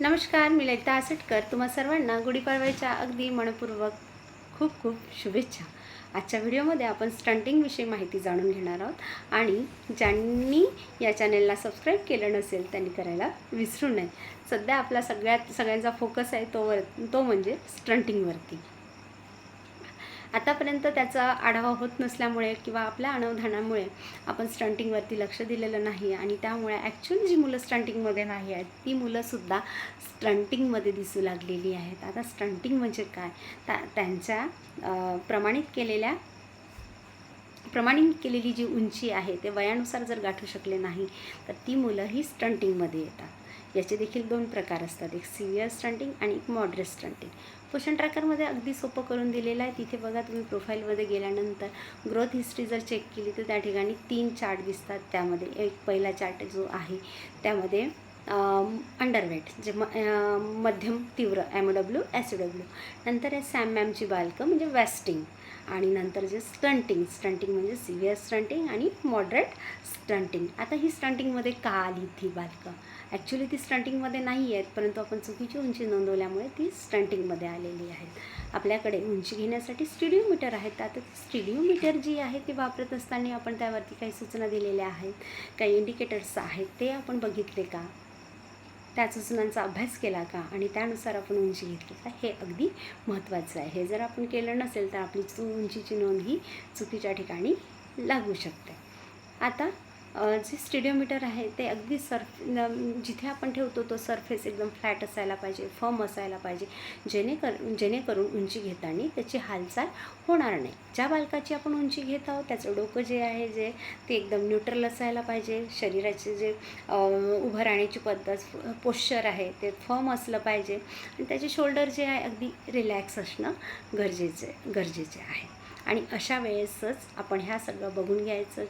नमस्कार मी ललिता आसटकर. तुम्हा सर्वांना गुढीपाडव्याच्या अगदी मनपूर्वक खूप खूप शुभेच्छा. आजच्या व्हिडिओमध्ये आपण स्टंटिंगविषयी माहिती जाणून घेणार आहोत. आणि ज्यांनी या चॅनेलला सबस्क्राईब केलं नसेल त्यांनी करायला विसरू नये. सध्या आपला सगळ्यात सगळ्यांचा फोकस आहे तो वर तो म्हणजे स्टंटिंगवरती आतापर्यंत त्याचा आढावा होत नसल्यामुळे किंवा आपल्या अनवधानामुळे आपण स्टंटिंगवरती लक्ष दिलेलं नाही आणि त्यामुळे ॲक्च्युअली जी मुलं स्टंटिंगमध्ये नाही आहेत ती मुलंसुद्धा स्टंटिंगमध्ये दिसू लागलेली आहेत. आता स्टंटिंग म्हणजे काय? त्या त्यांच्या प्रमाणित केलेल्या प्रमाणित केलेली जी उंची आहे ते वयानुसार जर गाठू शकले नाही तर ती मुलं ही स्टंटिंगमध्ये येतात. याचे देखील दोन प्रकार असतात. एक सिव्हिअर स्टंटिंग आणि एक मॉडरेट स्टंटिंग पोषण ट्रॅकरमध्ये अगदी सोपं करून दिलेलं आहे. तिथे बघा तुम्ही प्रोफाईलमध्ये गेल्यानंतर ग्रोथ हिस्ट्री जर चेक केली तर त्या ठिकाणी तीन चार्ट दिसतात. त्यामध्ये एक पहिला चार्ट जो आहे त्यामध्ये अंडरवेट जे म मध्यम तीव्र एम डब्ल्यू एस डब्ल्यू नंतर आहे सॅम मॅमची बालकं म्हणजे वेस्टिंग आणि नंतर जे स्टंटिंग स्टंटिंग म्हणजे सिव्हिअर स्टंटिंग आणि मॉडरेट स्टंटिंग आता ही स्टंटिंगमध्ये का आली ती बालकं? ॲक्च्युली ती स्टंटिंगमध्ये नाही आहेत परंतु आपण चुकीची उंची नोंदवल्यामुळे ती स्टंटिंगमध्ये आलेली आहेत. आपल्याकडे उंची घेण्यासाठी स्टिडिओमीटर आहेत. आता स्टिडिओमीटर जी आहे ती वापरत असताना आपण त्यावरती काही सूचना दिलेल्या आहेत. काही इंडिकेटर्स आहेत ते आपण बघितले का? त्या सूचनांचा अभ्यास केला का आणि त्यानुसार आपण उंची घेतली का हे अगदी महत्त्वाचं आहे. हे जर आपण केलं नसेल तर आपली उंचीची नोंद ही चुकीच्या ठिकाणी लागू शकते. आता जे स्टेडिओमीटर आहे ते अगदी सर्फ जिथे आपण ठेवतो तो सरफेस एकदम फ्लॅट असायला पाहिजे फर्म असायला पाहिजे. जेणेकर जेणेकरून उंची घेताना त्याची हालचाल होणार नाही. ज्या बालकाची आपण उंची घेत आहोत त्याचं डोकं जे आहे जे ते एकदम न्यूट्रल असायला पाहिजे. शरीराचे जे उभं राहण्याची पद्धत पोश्चर आहे ते फर्म असलं पाहिजे. आणि त्याचे शोल्डर जे आहे अगदी रिलॅक्स असणं गरजेचे गरजेचे आहे. आणि अशा वेळेसच आपण ह्या सगळं बघून घ्यायचं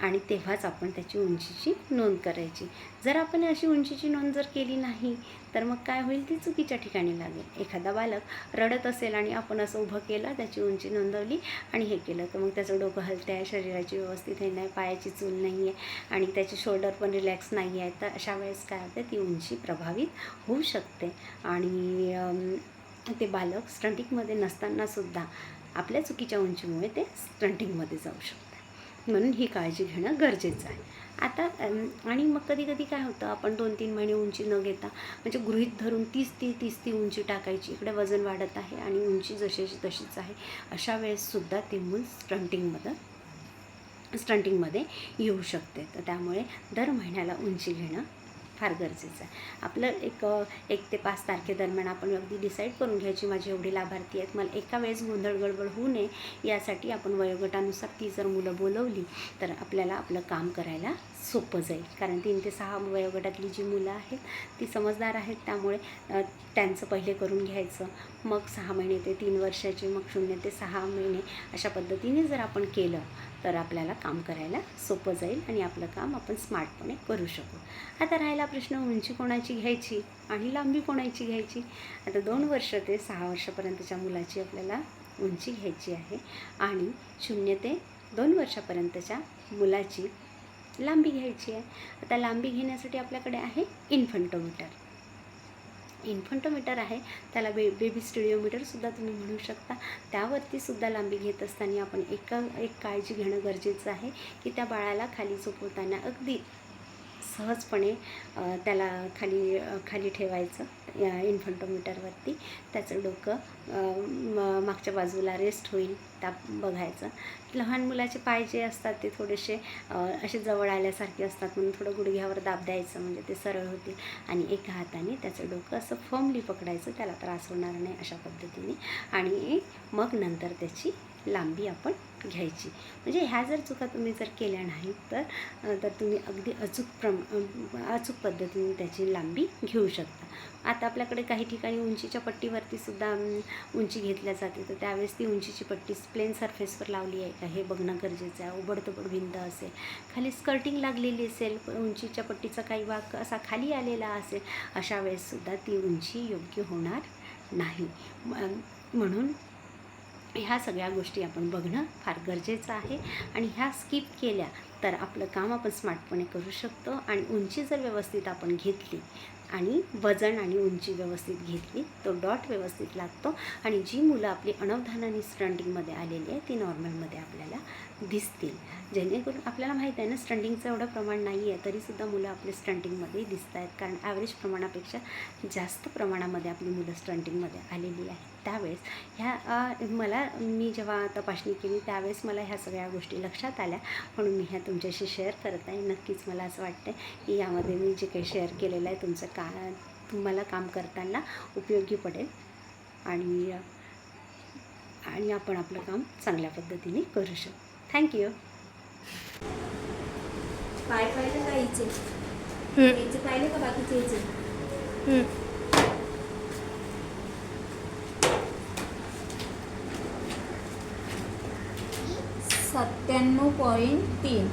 आणि तेव्हाच आपण त्याची उंचीची नोंद करायची. जर आपण अशी उंचीची नोंद जर केली नाही तर मग काय होईल? ती चुकीच्या ठिकाणी लागेल. एखादा बालक रडत असेल आणि आपण असं उभं केलं त्याची उंची नोंदवली आणि हे केलं तर मग त्याचं डोकं हलते आहे शरीराची व्यवस्थित हे नाही पायाची चूल नाही आहे आणि त्याचे शोल्डर पण रिलॅक्स नाही आहे तर अशा वेळेस काय होते ती उंची प्रभावित होऊ शकते. आणि ते बालक स्टंटिकमध्ये नसतानासुद्धा आपल्या चुकीच्या उंचीमुळे ते स्टंटिंगमध्ये जाऊ शकतात. म्हणून ही काळजी घेणं गरजेचं आहे. आता आणि मग कधी कधी काय होतं आपण दोन तीन महिने उंची न घेता म्हणजे गृहीत धरून तीस ती तीस ती उंची टाकायची. इकडे वजन वाढत आहे आणि उंची जशीची तशीच आहे. अशा वेळेससुद्धा ते मूल स्टंटिंगमध्ये स्टंटिंगमध्ये येऊ शकते. तर त्यामुळे दर महिन्याला उंची घेणं फार गरजेचं आहे. आपलं एक एक ते पाच तारखेदरम्यान आपण अगदी डिसाईड करून घ्यायची माझी एवढी लाभार्थी आहेत. मला एका वेळेस गोंधळ गडबड होऊ नये यासाठी आपण वयोगटानुसार ती जर मुलं बोलवली तर आपल्याला आपलं काम करायला सोपं जाईल. कारण तीन ते सहा वयोगटातली जी मुलं आहेत ती समजदार आहेत. त्यामुळे त्यांचं पहिले करून घ्यायचं. मग सहा महिने ते तीन वर्षाचे मग शून्य ते सहा महिने अशा पद्धतीने जर आपण केलं तर आपल्याला काम करायला सोपं जाईल आणि आपलं काम आपण स्मार्टपणे करू शकू. आता राहिला प्रश्न उंची कोणाची घ्यायची आणि लांबी कोणाची घ्यायची? आता दोन वर्ष ते सहा वर्षापर्यंतच्या मुलाची आपल्याला उंची घ्यायची आहे आणि शून्य ते दोन वर्षापर्यंतच्या मुलाची लांबी घ्यायची आहे. आता लांबी घेण्यासाठी आपल्याकडे आहे इन्फंटोमीटर. इन्फंटोमीटर आहे. त्याला बे बेबी स्टुडिओमीटरसुद्धा तुम्ही म्हणू शकता. त्यावरती सुद्धा लांबी घेत असताना आपण एक एक काळजी घेणं गरजेचं आहे की त्या बाळाला खाली झोपवताना अगदी सहजपणे त्याला खाली खाली ठेवायचं या इन्फंटोमीटरवरती. त्याचं डोकं मागच्या बाजूला रेस्ट होईल ताप बघायचं. लहान मुलाचे पाय जे असतात ते थोडेसे असे जवळ आल्यासारखे असतात. म्हणून थोडं गुडघ्यावर दाब द्यायचं म्हणजे ते सरळ होतील. आणि एका हाताने त्याचं डोकं असं फर्मली पकडायचं त्याला त्रास होणार नाही अशा पद्धतीने. आणि मग नंतर त्याची लांबी आपण घ्यायची. म्हणजे ह्या जर चुका तुम्ही जर केल्या नाहीत तर तर तुम्ही अगदी अचूक प्रम अचूक पद्धतीने त्याची लांबी घेऊ शकता. आता आपल्याकडे काही ठिकाणी उंचीच्या पट्टीवरती सुद्धा उंची घेतल्या जाते. तर त्यावेळेस ती उंचीची पट्टी प्लेन सरफेसवर लावली आहे का? हे बघणं गरजेचं आहे. उबडतोबड भिंत असेल खाली स्कर्टिंग लागलेली असेल उंचीच्या पट्टीचा काही भाग असा खाली आलेला असेल अशा वेळेससुद्धा ती उंची योग्य होणार नाही. म्हणून ह्या सगळ्या गोष्टी आपण बघणं फार गरजेचं आहे. आणि ह्या स्किप केल्या तर आपलं काम आपण स्मार्टपणे करू शकतो. आणि उंची जर व्यवस्थित आपण घेतली आणि वजन आणि उंची व्यवस्थित घेतली. तो डॉट व्यवस्थित लागतो. आणि जी मुलं आपली अनवधानाने स्टंटिंगमध्ये आलेली आहे ती नॉर्मलमध्ये आपल्याला दिसतील. जेणेकरून आपल्याला माहीत आहे ना स्टंटिंगचं एवढं प्रमाण नाही आहे तरीसुद्धा मुलं आपले स्टंटिंगमध्ये दिसत आहेत. कारण ॲव्हरेज प्रमाणापेक्षा जास्त प्रमाणामध्ये आपली मुलं स्टंटिंगमध्ये आलेली आहेत. त्यावेळेस ह्या मला मी जेव्हा तपासणी केली त्यावेळेस मला ह्या सगळ्या गोष्टी लक्षात आल्या. म्हणून मी ह्या तुमच्याशी शेअर करत आहे. नक्कीच मला असं वाटतं की यामध्ये मी जे काही शेअर केलेलं आहे तुमचं का तुम्हाला काम करताना उपयोगी पडेल. आणि आणि आपण आपलं काम चांगल्या पद्धतीने करू शकतो थँक्यू पाय पाहिले का हिचे हम्म, हिचे पाहिले का बाकीचे हिचे हम्म. सत्त्याण्णव पॉईंट तीन.